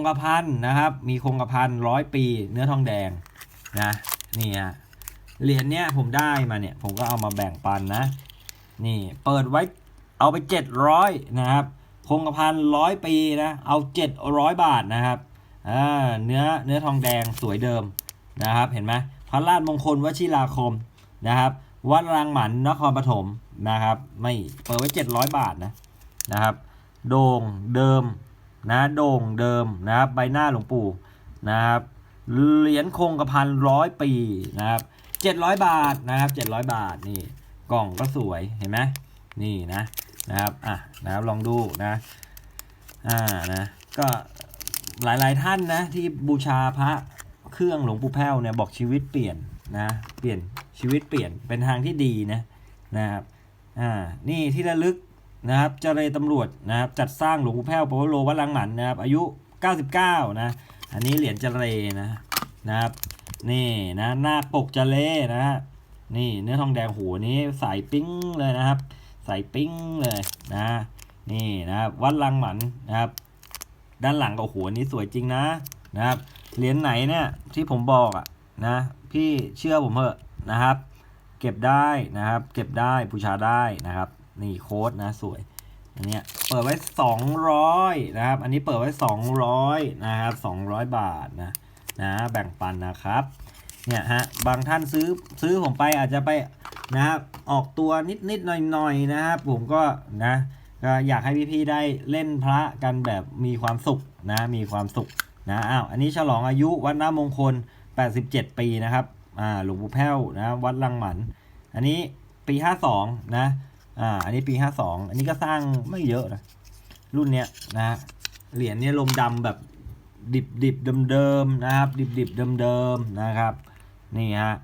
งกระพันนะครับ มีคงกระพันร้อยปี เนื้อทองแดงนะนี่ฮะเหรียญเนี้ยผมได้มาเนี่ย ผมก็เอามาแบ่งปันนะ นี่เปิดไว้เอาไปเจ็ดร้อยนะครับ คงกระพันร้อยปีนะเอาเจ็ดร้อยบาทนะครับอ่าเนื้อเนื้อทองแดงสวยเดิมนะครับ เห็นไหมพระราชมงคลวชิราคมนะครับวัดรังหมันนครปฐมนะครับ ไม่เปิดไว้เจ็ดร้อยบาทนะนะครับ โด่งเดิม นะโด่งเดิมนะครับใบหน้าหลวงปู่นะครับเหรียญคงกระพันร้อยปีนะครับเจ็ดร้อยบาทนะครับเจ็ดร้อยบาทนี่กล่องก็สวยเห็นไหมนี่นะนะครับอะนะครับลองดูนะอ่านะก็หลายๆท่านนะที่บูชาพระเครื่องหลวงปู่แพ้วเนี่ยบอกชีวิตเปลี่ยนนะเปลี่ยนชีวิตเปลี่ยนเป็นทางที่ดีนะนะครับอ่านี่ที่ระลึก นะครับเจรตำรวจนะครับจัดสร้างหลวงปู่แพ้วปวโรวัดลังหมันนะครับอายุ 99 นะ อันนี้เหรียญเจเรนะนะครับนี่นะหน้าปกเจเรนะฮะนี่เนื้อทองแดงหัวนี้ใส่ปิ้งเลยนะครับ ใส่ปิ้งเลยนะนี่นะครับวัดลังหมันนะครับ ด้านหลังกับหัวนี้สวยจริงนะนะครับเหรียญไหนเนี่ยที่ผมบอกอะนะพี่เชื่อผมเถอะนะครับ เก็บได้นะครับ เก็บได้บูชาได้นะครับ นี่โค้ดนะสวย อันเนี้ยเปิดไว้ 200 นะครับ อันนี้เปิดไว้ 200 นะครับ 200 บาทนะนะแบ่งปันนะครับเนี่ยฮะบางท่านซื้อซื้อผมไปอาจจะไปนะครับออกตัวนิดนิดหน่อยหน่อยนะครับผมก็นะก็อยากให้พี่ๆได้เล่นพระกันแบบมีความสุขนะมีความสุขนะอ้าวอันนี้ฉลองอายุวัดน้ามงคล 87 ปีนะครับอ่าหลวงปู่แพ้วนะวัดลังหมัน อันนี้ปี 52 นะ อ่า อันนี้ปี52อันนี้ก็สร้างไม่เยอะนะ รุ่นเนี้ยนะ เหรียญเนี้ยลมดำแบบดิบดิบเดิมเดิมนะครับ ดิบดิบเดิมเดิมนะครับ นี่ฮะ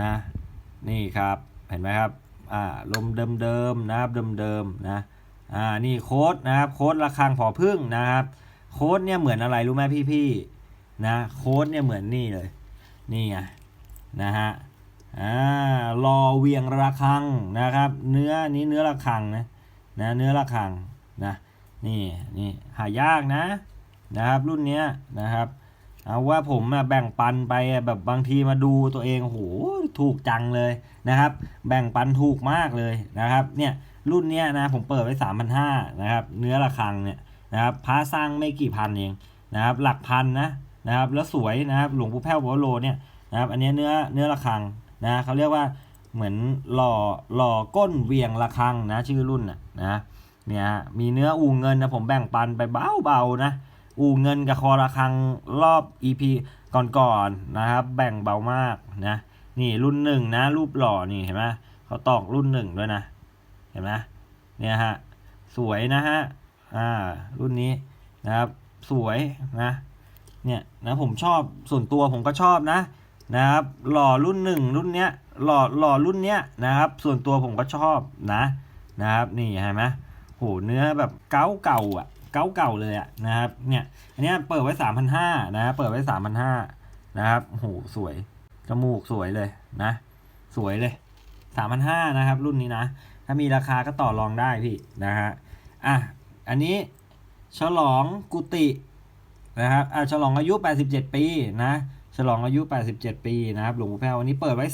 นะ นี่ครับ เห็นไหมครับ อ่า ลมเดิมเดิมนะครับ เดิมเดิมนะ อ่า นี่โค้ดนะครับ โค้ดระฆังผอพึ่งนะครับ โค้ดเนี่ยเหมือนอะไรรู้ไหมพี่ๆนะ โค้ดเนี่ยเหมือนนี่เลย นี่ไง นะฮะ อ่ารอเวียงระฆังนะครับ เนื้อนี้เนื้อระฆังนะนะเนื้อระฆังนะนี่นี่หายากนะนะครับรุ่นเนี้ยนะครับเอาว่าผมแบ่งปันไปแบบบางทีมาดูตัวเองโอ้โหถูกจังเลยนะครับ แบ่งปันถูกมากเลยนะครับเนี่ยรุ่นเนี้ยนะผมเปิดไว้3 5 0 0นห้านะครับเนื้อระฆังเนี่ยนะครับพระสร้างไม่กี่พันเองนะครับหลักพันนะนะครับแล้วสวยนะครับหลวงปู่แพ้วโบโลเนี่ยนะครับอันนี้เนื้อเนื้อระฆัง นะเขาเรียกว่าเหมือนหล่อหล่อก้นเวียงระฆังนะชื่อรุ่นน่ะนะเนี่ยมีเนื้ออูเงินนะผมแบ่งปันไปเบาๆนะอูเงินกับคอระฆังรอบ EP ก่อนๆนะครับแบ่งเบามากนะนี่รุ่นหนึ่งนะรูปหล่อนี่เห็นไหมเขาตอกรุ่นหนึ่งด้วยนะเห็นไหมเนี่ยฮะสวยนะฮะอ่ารุ่นนี้นะครับสวยนะเนี่ยนะผมชอบส่วนตัวผมก็ชอบนะ นะครับหล่อรุ่นหนึ่งรุ่นเนี้ยหล่อหล่อรุ่นเนี้ยนะครับ ส่วนตัวผมก็ชอบนะนะครับ นี่เห็นไหมโหเนื้อแบบเก่าเก่าอะเก่าเก่าเลยอะนะครับเนี่ยอันนี้เปิดไว้สามพันห้านะเปิดไว้สามพันห้านะครับโหสวยจมูกสวยเลยนะ สวยเลยสามพันห้านะครับ รุ่นนี้นะ ถ้ามีราคาก็ต่อรองได้พี่นะฮะอะอันนี้ฉลองกุฏินะครับอะฉลองอายุ 87 ปีนะ ฉลองอายุ 87 ปีนะครับหลวงปู่แพ้ววันนี้เปิดไว้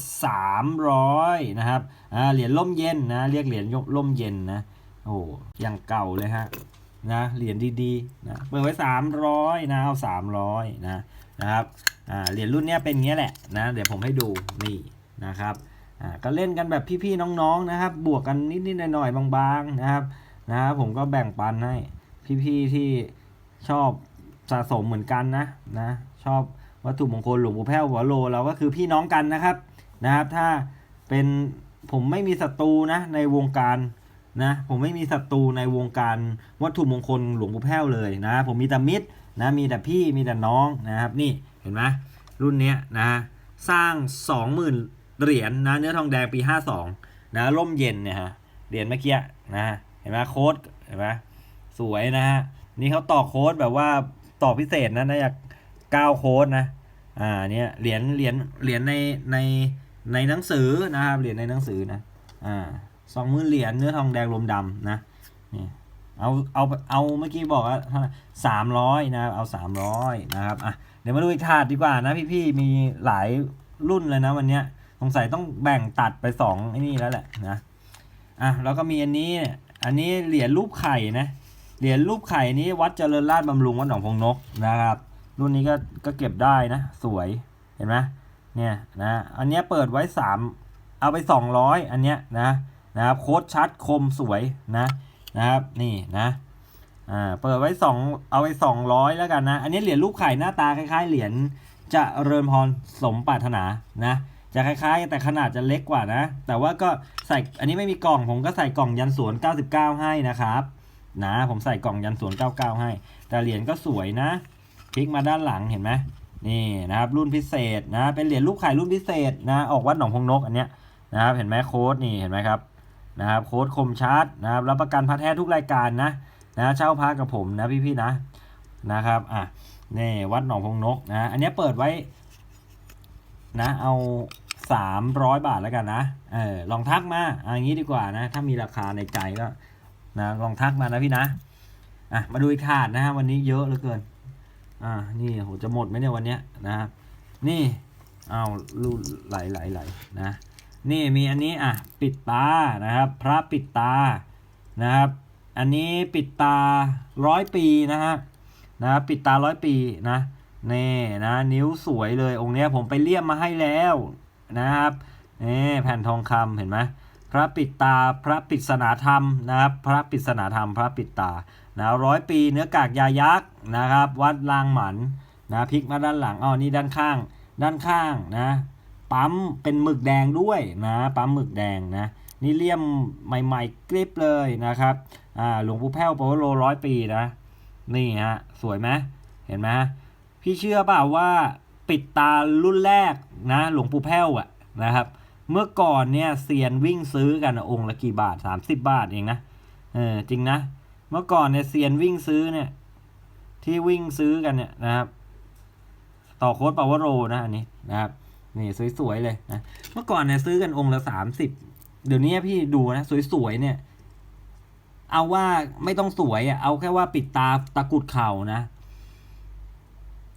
300 นะครับอ่าเหรียญล่มเย็นนะ เรียกเหรียญล่มเย็นนะ โอ้ย่างเก่าเลยฮะนะเหรียญดีๆนะเปิดไว้ 300 นะเอา 300 นะนะครับอ่าเหรียญรุ่นนี้เป็นเงี้ยแหละนะ เดี๋ยวผมให้ดูนี่นะครับอ่าก็เล่นกันแบบพี่ๆน้องๆนะครับ บวกกันนิดๆหน่อยๆบางๆนะครับนะครับผมก็แบ่งปันให้พี่ๆที่ชอบสะสมเหมือนกันนะนะชอบ วัตถุมงคลหลวงปู่แพ้วหัวโลเราก็คือพี่น้องกันนะครับนะครับ ถ้าเป็นผมไม่มีศัตรูนะในวงการนะผมไม่มีศัตรูในวงการวัตถุมงคลหลวงปู่แพ้วเลยนะ ผมมีแต่มิตรนะมีแต่พี่มีแต่น้องนะครับ นี่เห็นไหมรุ่นเนี้ยนะสร้าง 20,000 เหรียญนะเนื้อทองแดงปี 52 นะร่มเย็นเนี่ยฮะเหรียญเมื่อกี้นะเห็นไหมโค้ดเห็นไหมสวยนะฮะนี่เขาต่อโค้ดแบบว่าต่อพิเศษนะนะอยาก เก้าโค้ดนะ อ่าเนี่ยเหรียญเหรียญเหรียญในในในหนังสือนะครับเหรียญในหนังสือนะอ่าสองหมื่นเหรียญเนื้อทองแดงลมดำนะนี่เอาเอาเอาเมื่อกี้บอกว่าสามร้อยนะครับเอาสามร้อยนะครับอะเดี๋ยวมาดูอีกถาดดีกว่านะพี่ๆมีหลายรุ่นเลยนะวันเนี้ยสงสัยต้องแบ่งตัดไปสองไอ้นี่แล้วแหละนะอะแล้วก็มีอันนี้อันนี้เหรียญรูปไข่นะเหรียญรูปไข่นี้วัดเจริญราชบำรุงวัดหนองพงนกนะครับ รุ่นนี้ก็ก็เก็บได้นะ สวยเห็นไหมเนี่ยนะอันเนี้ยเปิดไว้สามเอาไปสองร้อยอันเนี้ยนะนะครับโค้ดชัดคมสวยนะนะครับนี่นะอ่าเปิดไว้สองเอาไปสองร้อยแล้วกันนะ อันนี้เหรียญรูปไข่หน้าตาคล้ายๆ เหรียญจะเริญพรสมปรารถนานะจะคล้ายๆ แต่ขนาดจะเล็กกว่านะ แต่ว่าก็ใส่อันนี้ไม่มีกล่องผมก็ใส่กล่องยันสวน 99 ให้นะครับนะผมใส่กล่องยันสวน 99 ให้ แต่เหรียญก็สวยนะ ลิกมาด้านหลังเห็นไหมนี่นะครับรุ่นพิเศษนะเป็นเหรียญรูปไข่รุ่นพิเศษนะออกวัดหนองพงนกอันเนี้ยนะครับเห็นไหมโค้ดนี่เห็นไหมครับนะครับโค้ดคมชัดนะครับรับประกันพัดแท้ทุกรายการนะนะเช่าพักกับผมนะพี่ๆนะนะครับอะนี่วัดหนองพงนกนะอันเนี้ยเปิดไว้นะเอา300บาทแล้วกันนะเออลองทักมาอย่างนี้ดีกว่านะถ้ามีราคาในใจก็นะลองทักมานะพี่นะอะมาดูอีกถาดนะฮะวันนี้เยอะเหลือเกิน อ่า นี่โหจะหมดไหมเนี่ยวันเนี้ยนะครับ นี่ เอาลูไหลไหลไหลนะ นี่มีอันนี้อะปิดตานะครับ พระปิดตานะครับ อันนี้ปิดตาร้อยปีนะฮะนะปิดตาร้อยปีนะนี่นะนิ้วสวยเลยองค์เนี้ยผมไปเลี่ยมมาให้แล้วนะครับนี่แผ่นทองคำเห็นไหม พระปิดตา พระปริศนาธรรมนะครับ พระปริศนาธรรม พระปิดตานะร้อยปีเนื้อกากยายักษ์นะครับ วัดลางหมันนะพลิกมาด้านหลังอ๋อนี่ด้านข้าง ด้านข้างนะปั๊มเป็นหมึกแดงด้วยนะปั๊มหมึกแดงนะนี่เลี่ยมใหม่ๆกริบเลยนะครับอ่าหลวงปู่แพ้วปวโรร้อยปีนะนี่ฮะสวยไหมเห็นไหมพี่เชื่อเปล่าว่าปิดตารุ่นแรกนะหลวงปู่แพ้วอะนะครับ เมื่อก่อนเนี่ยเซียนวิ่งซื้อกันอะองค์ละกี่บาท 30 บาทเองนะเออจริงนะ เมื่อก่อนเนี่ยเซียนวิ่งซื้อเนี่ยที่วิ่งซื้อกันเนี่ยนะครับ ต่อโค้ดปาวโรนะอันนี้นะครับนี่สวยๆเลยนะเมื่อก่อนเนี่ยซื้อกันองค์ละสามสิบเดี๋ยวนี้พี่ดูนะสวยๆเนี่ย เอาว่าไม่ต้องสวยอะเอาแค่ว่าปิดตาตะกุดเข่านะ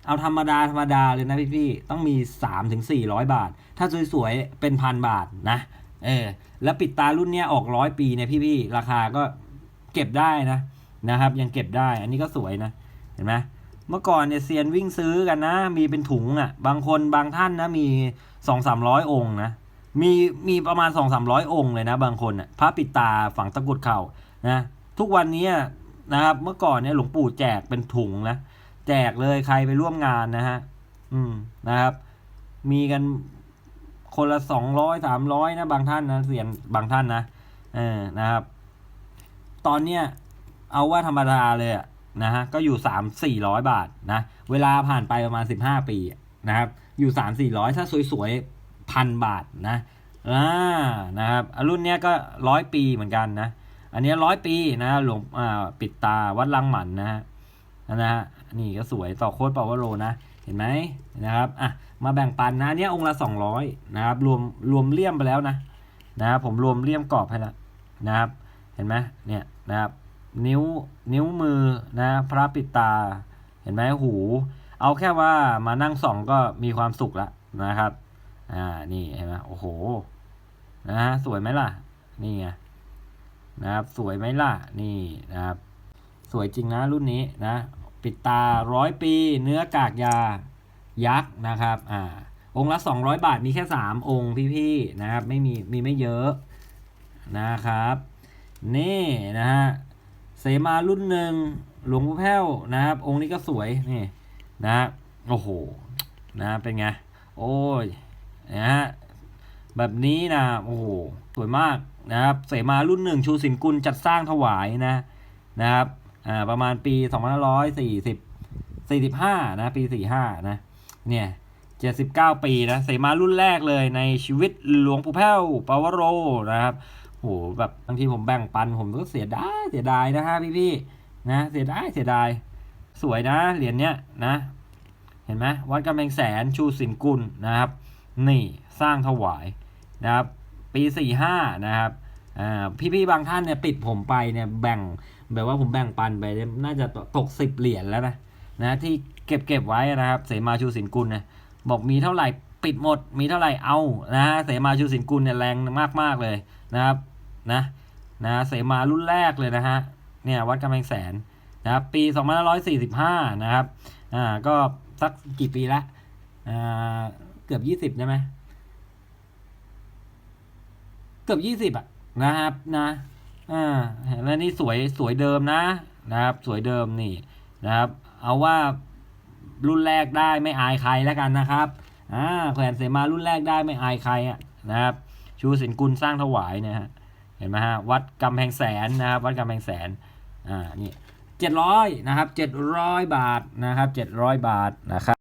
เอาธรรมดาธรรมดาเลยนะพี่ๆต้องมีสามถึงสี่ร้อยบาท ถ้าสวยๆ เป็นพันบาทนะ เออ แล้วปิดตารุ่นเนี้ยออกร้อยปีเนี่ยพี่ๆราคาก็เก็บได้นะนะครับ ยังเก็บได้ อันนี้ก็สวยนะ เห็นไหมเมื่อก่อนเนี่ยเซียนวิ่งซื้อกันนะ มีเป็นถุงอะ่ะ บางคนบางท่านนะมีสองสามร้อยองค์นะ มีมีประมาณสองสามร้อยองค์เลยนะ บางคนอะพระปิดตาฝังตะกุดเข่านะ ทุกวันนี้นะครับ เมื่อก่อนเนี่ยหลวงปู่แจกเป็นถุงนะ แจกเลยใครไปร่วมงานนะฮะ อืมนะครับ มีกันคนละสองร้อยสามร้อยนะ บางท่านนะเสียนบางท่านนะเออนะครับ ตอนเนี้ยเอาว่าธรรมดาเลยอะนะฮะก็อยู่สามสี่ร้อยบาทนะ เวลาผ่านไปประมาณสิบห้าปีนะครับ อยู่สามสี่ร้อยถ้าสวยๆพันบาทนะอ่านะครับอะรุ่นเนี้ยก็ร้อยปีเหมือนกันนะ อันนี้ร้อยปีนะหลวงอ่าปิดตาวัดลังหมันนะฮะนะฮะ นี่ก็สวยต่อโค้ดปาวโรนะเห็นไหมนะครับอะมาแบ่งปันนะเนี้ยองค์ละสองร้อยนะครับรวมรวมเลี่ยมไปแล้วนะนะครับผมรวมเลี่ยมกรอบให้แล้วนะครับ เห็นไหมเนี่ยนะครับนิ้วนิ้วมือนะพระปิดตา เห็นไหมหู เอาแค่ว่ามานั่งส่องก็มีความสุขละนะครับอ่านี่เห็นไหมโอ้โหนะฮะสวยไหมล่ะ นี่ไงนะครับสวยไหมล่ะนี่นะครับ สวยจริงนะรุ่นนี้นะ ปิดตาร้อยปี เนื้อกากยายักษ์นะครับอ่าองค์ละสองร้อยบาทมีแค่สามองค์พี่ๆนะครับไม่มีมีไม่เยอะนะครับนี่นะฮะเสมารุ่นหนึ่งหลวงปู่แพ้วนะครับ องค์นี้ก็สวยนี่นะโอ้โหนะเป็นไงโอ้ยนะฮะแบบนี้นะโอ้โหสวยมากนะครับเสมารุ่นหนึ่งชูสินกุลจัดสร้างถวายนะนะครับ อ่าประมาณปี2540 45 นะ ปี 45 นะ เนี่ย 79 ปีนะเสมารุ่นแรกเลยในชีวิตหลวงปู่แพ้วปาวโรนะครับโหแบบบางทีผมแบ่งปันผมก็เสียดายเสียดายนะฮะพี่พี่ๆนะเสียดายเสียดายสวยนะเหรียญเนี้ยนะ เห็นไหมวัดกำแพงแสนชูสินกุลนะครับ นี่สร้างถวายนะครับ ปีสี่ห้านะครับอ่าพี่ๆบางท่านเนี่ยติดผมไปเนี่ยแบ่ง แบบว่าผมแบ่งปันไปเนี่ยน่าจะตกสิบเหรียญแล้วนะนะที่เก็บเก็บไว้นะครับ เสมาชูสินกุลนะบอกมีเท่าไหร่ปิดหมด มีเท่าไหร่เอานะเสมาชูสินกุลเนี่ยแรงมากมากๆเลยนะครับนะนะเสมารุ่นแรกเลยนะฮะเนี่ยวัดกำแพงแสนนะครับปี 2545 นะครับอ่าก็สักกี่ปีละอ่าเกือบยี่สิบได้ไหมเกือบยี่สิบอะนะครับนะ อ่าแล้วนี่สวยสวยเดิมนะนะครับ สวยเดิมนี่นะครับ เอาว่ารุ่นแรกได้ไม่อายใครแล้วกันนะครับอ่าแขวนเสมารุ่นแรกได้ไม่อายใครอะนะครับ ชูสินกุลสร้างถวายเนะฮะเห็นไหมฮะวัดกำแพงแสนนะครับ วัดกำแพงแสนอ่านี่เจ็ดร้อยนะครับเจ็ดร้อยบาทนะครับเจ็ดร้อยบาทนะครับ